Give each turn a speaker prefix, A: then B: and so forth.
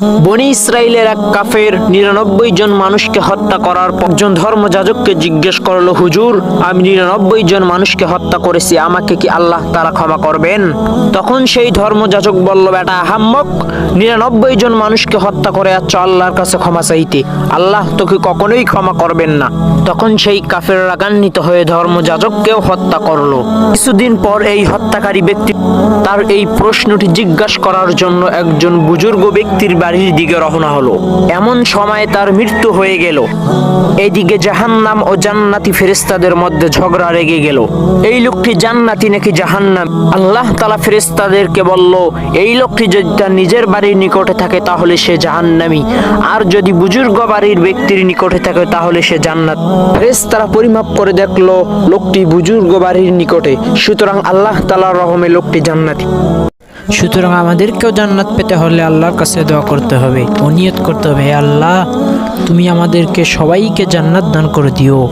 A: বনি ইসরায়েলের এক কাফের নিরানব্বই জন মানুষকে হত্যা করার পর একজন ধর্মযাজককে জিজ্ঞেস করল, হুজুর, আমি নিরানব্বই জন মানুষকে হত্যা করেছি, আমাকে কি আল্লাহ তারা ক্ষমা করবেন? তখন সেই ধর্মযাজক বলল, বেটা হাম্মক নিরানব্বই জন মানুষকে হত্যা করে যাচ্ছ আল্লাহর কাছে ক্ষমা চাইতে। আল্লাহ তোকে কখনোই ক্ষমা করবেন না। তখন সেই কাফের রাগান্বিত হয়ে ধর্ম ধর্মযাজককেও হত্যা করল। কিছুদিন পর এই হত্যাকারী ব্যক্তি তার এই প্রশ্নটি জিজ্ঞাসা করার জন্য একজন বুজুর্গ ব্যক্তির বাড়ির দিকে রওনা হলো। এমন সময় তার মৃত্যু হয়ে গেল। এইদিকে জাহান্নাম ও জান্নাতি ফেরেস্তাদের মধ্যে ঝগড়া রেগে গেল। এই লোকটি জান্নাতি নাকি জাহান্নাম? আল্লাহ তালা ফেরেস্তাদেরকে বলল, এই লোকটি যদি তার নিজের বাড়ির নিকটে থাকে, তাহলে সে জাহান্নামি। আর যদি বুজুর্গ বাড়ির ব্যক্তির নিকটে থাকে, তাহলে সে জান্নাত। ফেরেস্তারা পরিমাপ করে দেখল, লোকটি বুজুর্গ বাড়ির নিকটে। সুতরাং আল্লাহ তালার রহমে লোকটি জান্নাতি।
B: সুতরাং আমাদেরকেও জান্নাত পেতে হলে আল্লাহর কাছে দোয়া করতে হবে। অনিয়ত নিয়ত করতে হবে আল্লাহ, তুমি আমাদেরকে সবাইকে জান্নাত দান করে দিও।